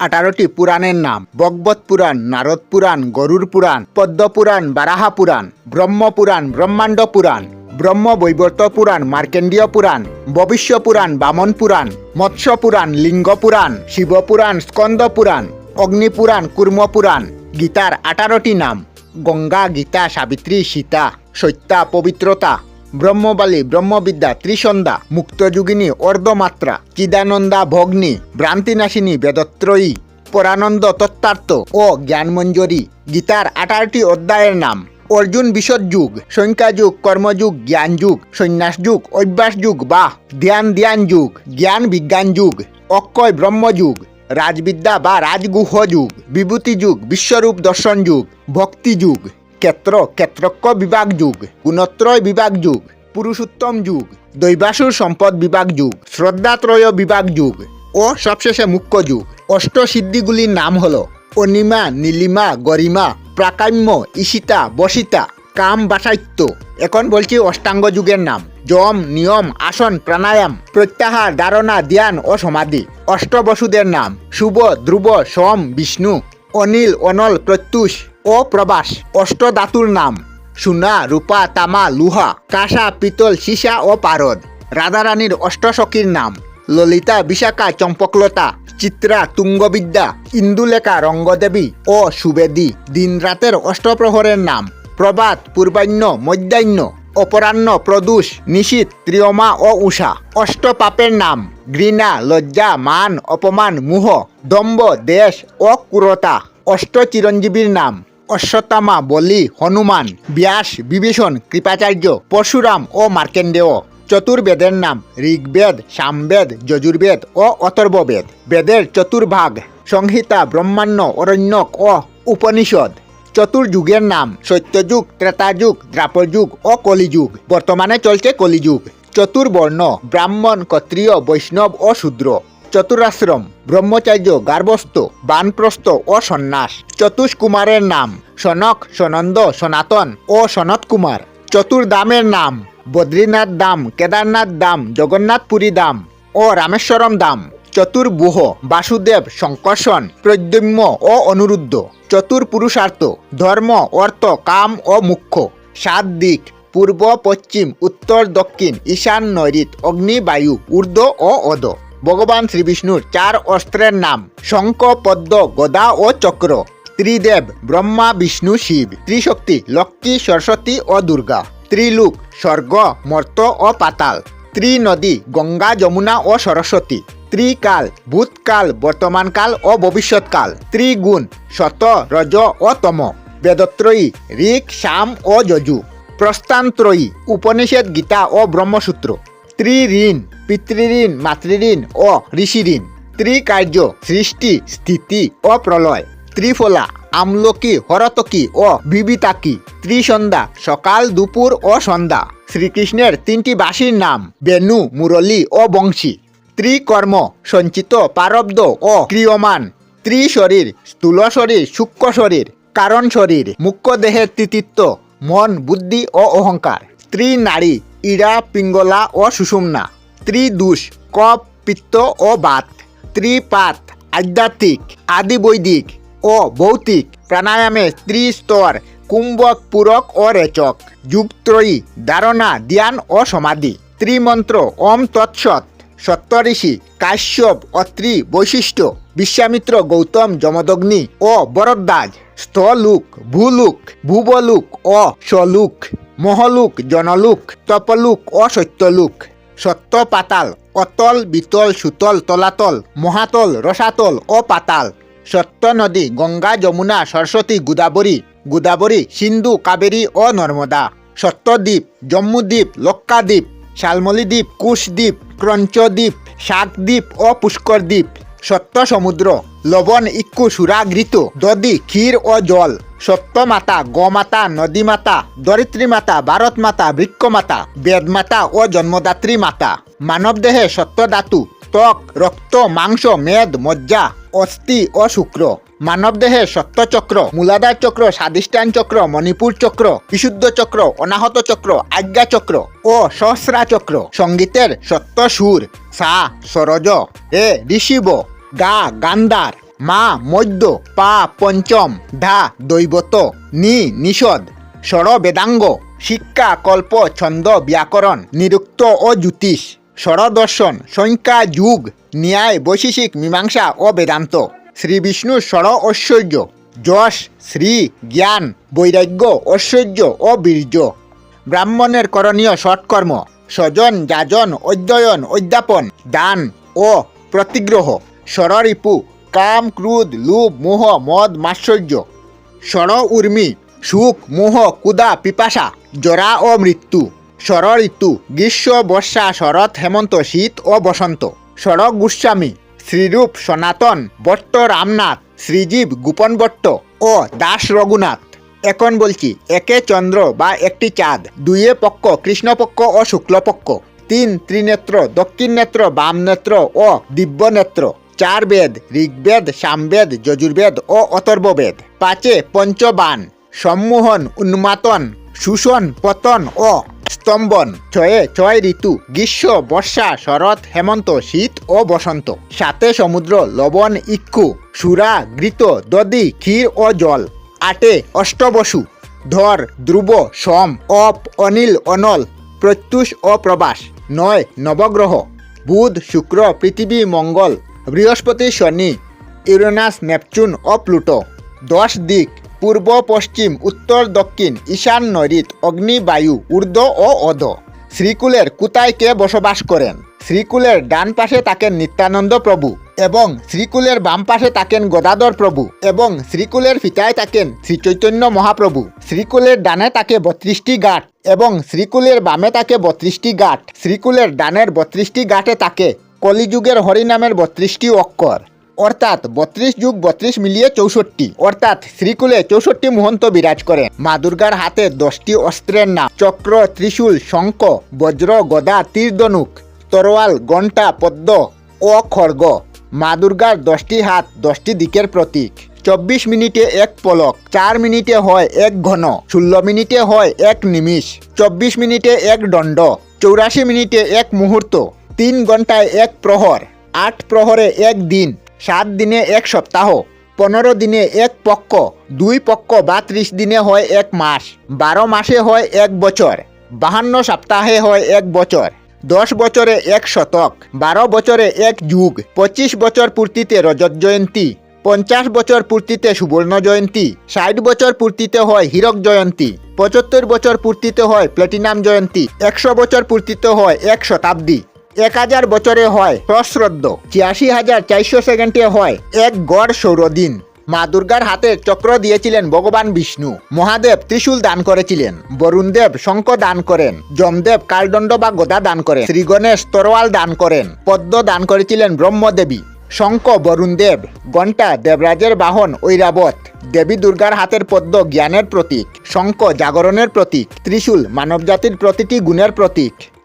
আঠারোটি পুরাণের নাম, বগবত পুরাণ, নারদ পুরাণ গরুর পুরাণ, পদ্ম পুরাণ, বারাহা পুরাণ, ব্রহ্ম পুরাণ, ব্রহ্মাণ্ড পুরাণ, ব্রহ্ম বৈবর্ত পুরাণ, মার্কেন্ডীয় পুরাণ ভবিষ্য পুরাণ, বামন পুরাণ, মৎস্য পুরাণ, লিঙ্গ পুরাণ, শিব পুরাণ, স্কন্দ পুরাণ, অগ্নি পুরাণ, কুর্ম পুরাণ, গীতার আঠারোটি নাম, গঙ্গা, গীতা, সাবিত্রী, সীতা, সত্যা, পবিত্রতা। ব্রহ্মবালী, ব্রহ্মবিদ্যা, ত্রিসন্ধ্যা, মুক্তযোগিনী, অর্ধমাত্রা, চিদানন্দা, ভগ্নী, ভ্রান্তিনাশিনী, বেদত্রয়ী, পরানন্দ তত্ত্বার্থ ও জ্ঞানমঞ্জরি। গীতার আঠারোটি অধ্যায়ের নাম, অর্জুন বিশদ যুগ সংখ্যা যুগ কর্মযুগ জ্ঞান যুগ সন্ন্যাস যুগ অভ্যাস যুগ বা ধ্যান ধ্যান যুগ জ্ঞান বিজ্ঞান যুগ অক্ষয় ব্রহ্মযুগ, রাজবিদ্যা বা রাজগুহ যুগ বিভূতি যুগ বিশ্বরূপ দর্শন যুগ ভক্তি যুগ ক্ষেত্র ক্ষেত্রজ্ঞ বিভাগ যুগ, গুণত্রয় বিভাগ যুগ, পুরুষোত্তম যুগ, দৈবাসুর সম্পদ বিভাগ যুগ, শ্রদ্ধাত্রয় বিভাগ যুগ ও সবশেষে মুখ্য যুগ। অষ্টসিদ্ধিগুলির নাম হল অনিমা, নীলিমা, গরিমা, প্রাকাম্য, ঈশিতা, বসিতা, কাম বাসাইত্য এখন বলছি অষ্টাঙ্গ যুগের নাম। যম নিয়ম, আসন, প্রাণায়াম প্রত্যাহার ধারণা, ধ্যান ও সমাধি। অষ্টবসুদের নাম। শুভ, ধ্রুব, সোম, বিষ্ণু। অনিল, অনল, প্রত্যুষ। ও প্রবাস, অষ্টধাতুর নাম। সোনা, রূপা, তামা, লুহা, কাঁসা, পিতল, সীসা ও পারদ। রাধারানীর অষ্টসখীর নাম। ললিতা, বিশাখা, চম্পকলতা, চিত্রা, তুঙ্গবিদ্যা, ইন্দুলেখা, রঙ্গদেবী ও সুবেদী দিনরাতের অষ্টপ্রহরের নাম। প্রবাদ পূর্বাহ্ন, মধ্যাহ্ন, অপরাহ্ন, প্রদূষ নিশীত ত্রিয়মা ও উষা অষ্টপাপের নাম। ঘৃণা, লজ্জা, মান, অপমান, মুহ, দম্ভ, দেশ ও কুরতা অষ্ট চিরঞ্জীবীর নাম। অশ্বত্থামা, বলি, হনুমান, ব্যাস, বিভীষণ, কৃপাচার্য, পরশুরাম ও মার্কেন্ডেয় চতুর্বেদের নাম ঋগ্বেদ, সামবেদ, যজুর্বেদ ও অতর্ববেদ বেদের চতুর্ভাগ সংহিতা ব্রহ্মাণ্য অরণ্যক ও উপনিষদ। চতুর্যুগের নাম সত্যযুগ, ত্রেতাযুগ দ্রাপযুগ ও কলিযুগ। বর্তমানে চলছে কলিযুগ। চতুর্বর্ণ, ব্রাহ্মণ, ক্ষত্রিয়, বৈষ্ণব ও শূদ্র। চতুরাশ্রম, ব্রহ্মচার্য গার্বস্থ বানপ্রস্থ ও সন্ন্যাস। চতুষ্কুমারের নাম সনক, সনন্দ, সনাতন ও সনত কুমার নাম বদ্রীনাথ দাম কেদারনাথ দাম জগন্নাথপুরী দাম ও রামেশ্বরম দাম চতুর্বুহ বাসুদেব, শঙ্কর্ষণ প্রদ্যম্য ও অনুরুদ্ধ। চতুর্পুরুষার্থ ধর্ম, অর্থ, কাম ও মুখ্য। সাত দিক পূর্ব, পশ্চিম, উত্তর, দক্ষিণ, ঈশান, নৈরিত অগ্নি বায়ু ঊর্ধ্ব ও অদ ভগবান শ্রীবিষ্ণুর চার অস্ত্রের নাম, শঙ্খ, পদ্ম, গদা ও চক্র ত্রিদেব ব্রহ্মা, বিষ্ণু শিব ত্রিশক্তি, লক্ষ্মী, সরস্বতী ও দুর্গা, ত্রিলোক, স্বর্গ, মর্ত ও পাতাল, ত্রিনদী, গঙ্গা, যমুনা ও সরস্বতী, ত্রিকাল, ভূতকাল, বর্তমানকাল ও ভবিষ্যৎকাল, ত্রিগুণ, শত, রজ ও তম, বেদত্রয়ী, ঋক শাম ও যজু, প্রস্তানত্রয়ী, উপনিষেদ, গীতা ও ব্রহ্মসূত্র, ত্রিঋণ পিতৃঋণ, মাতৃঋণ ও ঋষিঋণ, ত্রিকার্য, সৃষ্টি, স্থিতি ও প্রলয়, ত্রিফলা, আমলকি, হরতকি ও বিবিতাকি, ত্রিসন্ধ্যা, সকাল, দুপুর ও সন্ধ্যা, শ্রীকৃষ্ণের তিনটি বাসীর নাম, বেনু, মুরলী ও বংশী, ত্রিকর্ম, সঞ্চিত পারব্দ ও ক্রিয়মান, ত্রিশরীর স্থূল শরীর সূক্ষ্ম শরীর কারণ শরীর মুখ্য দেহের তৃতীত্ব, মন, বুদ্ধি ও অহংকার ত্রিনারী ইরা পিঙ্গলা ও সুষুম্না। ত্রিদুষ, কপ, পিত্ত ও বাত। ত্রিপাত, আধ্যাত্মিক আদি বৈদিক ও ভৌতিক। প্রাণায়ামে ত্রিস্তর, কুম্ভক, পূরক ও রেচক। যুগত্রয়ী, ধারণা, ধ্যান ও সমাধি। ত্রিমন্ত্র, ওম তৎসৎ। সপ্তঋষি, কাশ্যপ অত্রি বৈশিষ্ট্য বিশ্বামিত্র, গৌতম, যমদগ্নি ও বরদ্দাজ স্থলুক, ভূলুক, ভুবলুক ও স্বলুক। মহলুক, জনলুক, তপলুক ও সত্যলুক। সত্য পাতাল অতল, বিতল, সুতল, তলাতল, মহাতল, রসাতল ও পাতাল সত্য নদী, গঙ্গা, যমুনা, সরস্বতী, গোদাবরী গোদাবরী, সিন্ধু, কাবেরী ও নর্মদা সত্যদ্বীপ, জম্মুদ্বীপ লক্কাদ্বীপ শালমলিদ্বীপ, কুশদ্বীপ, ক্রঞ্চদ্বীপ, শাকদ্বীপ ও পুষ্করদ্বীপ সত্য সমুদ্র লবণ ইক্ষু সুরাগৃত দদি ক্ষীর ও জল। সত্য মাতা গোমাতা, নদীমাতা ধরিত্রী মাতা ভারত মাতা বৃক্ষ মাতা বেদ মাতা ও জন্মদাত্রী মাতা মানব দেহে সত্য ধাতু ত্বক, রক্ত, মাংস, মেদ, মজ্জা, অস্থি ও শুক্র। মানবদেহে সত্যচক্র মূলাধার চক্র স্বাদিষ্টান চক্র মণিপুর চক্র বিশুদ্ধ চক্র অনাহত চক্র আজ্ঞা চক্র ও সহস্রা চক্র সঙ্গীতের সত্য সুর সা, সরজ, এ, ঋষিব, গা, গান্ধার, মা মধ্য পা, পঞ্চম, ধা, দৈবত, নি, নিষদ স্বর বেদাঙ্গ শিক্ষা, কল্প, ছন্দ, ব্যাকরণ, নিরুক্ত ও জ্যোতিষ স্বর দর্শন সংখ্যা, যুগ, ন্যায়, বৈশিষিক, মীমাংসা ও বেদান্ত। শ্রী বিষ্ণু স্বর ঐশ্বর্য, যশ, শ্রী জ্ঞান, বৈরাগ্য, ঐশ্বর্য ও বীর্য। ব্রাহ্মণের করণীয় সৎকর্ম, স্বজন, যাজন, অধ্যয়ন, অধ্যাপন, দান ও প্রতিগ্রহ ষড়রিপু কাম ক্রুদ লোভ, মোহ, মদ মাশ্চর্য ষড় উর্মি, সুখ, মোহ, কুদা, পিপাসা, জরা ও মৃত্যু। ষড় ঋতু গ্রীষ্ম, বর্ষা, শরৎ, হেমন্ত, শীত ও বসন্ত। ষড় গোস্বামী শ্রীরূপ সনাতন ভট্ট রামনাথ, শ্রীজীব গোপন ভট্ট ও দাস রঘুনাথ। এখন বলছি, একে চন্দ্র বা একটি চাঁদ দুইয়ে পক্ষ কৃষ্ণপক্ষ ও শুক্লপক্ষ তিন ত্রিনেত্র, দক্ষিণ নেত্র, বাম নেত্র ও দিব্য নেত্র। চার বেদ, ঋগ্বেদ, সামবেদ, যজুর্বেদ ও অতর্ববেদ পাঁচে পঞ্চবান, সম্মোহন, উন্মাতন শোষণ পতন ও স্তম্ভন ছয়ে ছয় ঋতু, গ্রীষ্ম, বর্ষা, শরৎ, হেমন্ত, শীত ও বসন্ত। সাতে সমুদ্র, লবণ ইক্ষু সুরা, ঘৃত, দধি, ক্ষীর ও জল। আটে অষ্টবসু, ধর, ধ্রুব, সম, অপ, অনিল, অনল, প্রত্যুষ ও প্রবাস। নয় নবগ্রহ, বুধ, শুক্র, পৃথিবী, মঙ্গল, বৃহস্পতি, শনি, ইউরেনাস, নেপচুন ও প্লুটো। দশ দিক পূর্ব, পশ্চিম, উত্তর, দক্ষিণ, ঈশান, নৈরিত অগ্নি বায়ু ঊর্ধ্ব ও অধ। শ্রীকুলের কোথায় কে বসবাস করেন? শ্রীকুলের ডান পাশে তাকেন নিত্যানন্দ প্রভু এবং শ্রীকুলের বাম পাশে তাকেন গদাধর প্রভু এবং শ্রীকুলের ফিতায় থাকেন শ্রী চৈতন্য মহাপ্রভু। শ্রীকুলের ডানে তাকে বত্রিশটি ঘাট এবং শ্রীকুলের বামে তাকে বত্রিশটি ঘাট শ্রীকুলের ডানের বত্রিশটি ঘাটে তাকে কলিযুগের হরিনামের বত্রিশটি অক্ষর। অর্থাৎ বত্রিশ যুগ বত্রিশ মিলিয়ে চৌষট্টি, অর্থাৎ শ্রীকুলে চৌষট্টি মহন্ত বিরাজ করেন। মা দুর্গার হাতে দশটি অস্ত্রের নাম, চক্র, ত্রিশূল, শঙ্খ, বজ্র, গদা, তীরধনুক, তরোয়াল ঘণ্টা পদ্ম ও খড়গ। মা দুর্গার দশটি হাত দশটি দিকের প্রতীক। চব্বিশ মিনিটে এক পলক, চার মিনিটে হয় এক ঘন, ষোলো মিনিটে হয় এক নিমিষ, চব্বিশ মিনিটে এক দণ্ড, চৌরাশি মিনিটে এক মুহূর্ত, তিন ঘন্টায় এক প্রহর, আট প্রহরে এক দিন। সাত দিনে এক সপ্তাহ, পনেরো দিনে এক পক্ষ, দুই পক্ষ বা ত্রিশ দিনে হয় এক মাস, বারো মাসে হয় এক বছর, বাহান্ন সপ্তাহে হয় এক বছর, দশ বছরে এক শতক, বারো বছরে এক যুগ, পঁচিশ বছর পূর্তিতে রজত জয়ন্তী, পঞ্চাশ বছর পূর্তিতে সুবর্ণ জয়ন্তী, ষাট বছর পূর্তিতে হয় হীরক জয়ন্তী, পঁচাত্তর বছর পূর্তিতে হয় প্ল্যাটিনাম জয়ন্তী, একশো বছর পূর্তিতে হয় এক শতাব্দী। এক হাজার বছরে হয়। সশ্রদ্ধ, ছিয়াশি হাজার চারশো সেকেন্ডে হয়। এক গড় সৌরদিন। মা দুর্গার হাতে চক্র দিয়েছিলেন ভগবান বিষ্ণু। মহাদেব ত্রিশূল দান করেছিলেন। বরুণদেব শঙ্খ দান করেন। যমদেব কালদণ্ড বা গদা দান করেন। শ্রী গণেশ তরোয়াল দান করেন। পদ্ম দান করেছিলেন ব্রহ্মদেবী। শঙ্খ, বরুণদেব, ঘণ্টা, দেবরাজের বাহন, ঐরাবত। দেবী দুর্গার হাতের পদ্ম জ্ঞানের প্রতীক। শঙ্খ জাগরণের প্রতীক। ত্রিশূল মানবজাতির প্রতিটি গুণের প্রতীক।